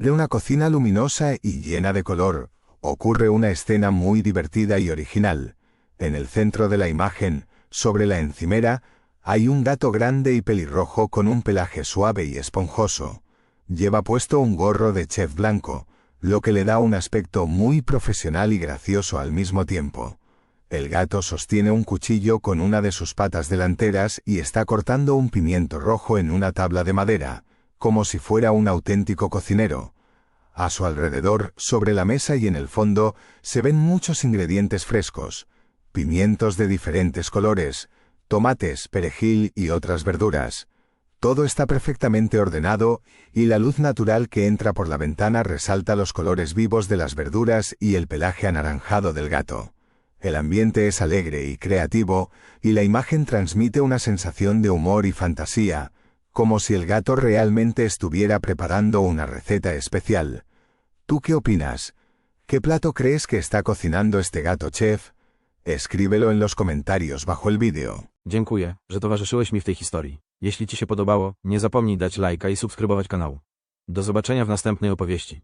De una cocina luminosa y llena de color, ocurre una escena muy divertida y original. En el centro de la imagen, sobre la encimera, hay un gato grande y pelirrojo con un pelaje suave y esponjoso. Lleva puesto un gorro de chef blanco, lo que le da un aspecto muy profesional y gracioso al mismo tiempo. El gato sostiene un cuchillo con una de sus patas delanteras y está cortando un pimiento rojo en una tabla de madera, como si fuera un auténtico cocinero. A su alrededor, sobre la mesa y en el fondo, se ven muchos ingredientes frescos, pimientos de diferentes colores, tomates, perejil y otras verduras. Todo está perfectamente ordenado y la luz natural que entra por la ventana resalta los colores vivos de las verduras y el pelaje anaranjado del gato. El ambiente es alegre y creativo y la imagen transmite una sensación de humor y fantasía, como si el gato realmente estuviera preparando una receta especial. ¿Tú qué opinas? ¿Qué plato crees que está cocinando este gato chef? Escríbelo en los comentarios bajo el vídeo. Dziękuję, że towarzyszyłeś mi w tej historii. Jeśli Ci się podobało, nie zapomnij dać lajka i subskrybować kanału. Do zobaczenia w następnej opowieści.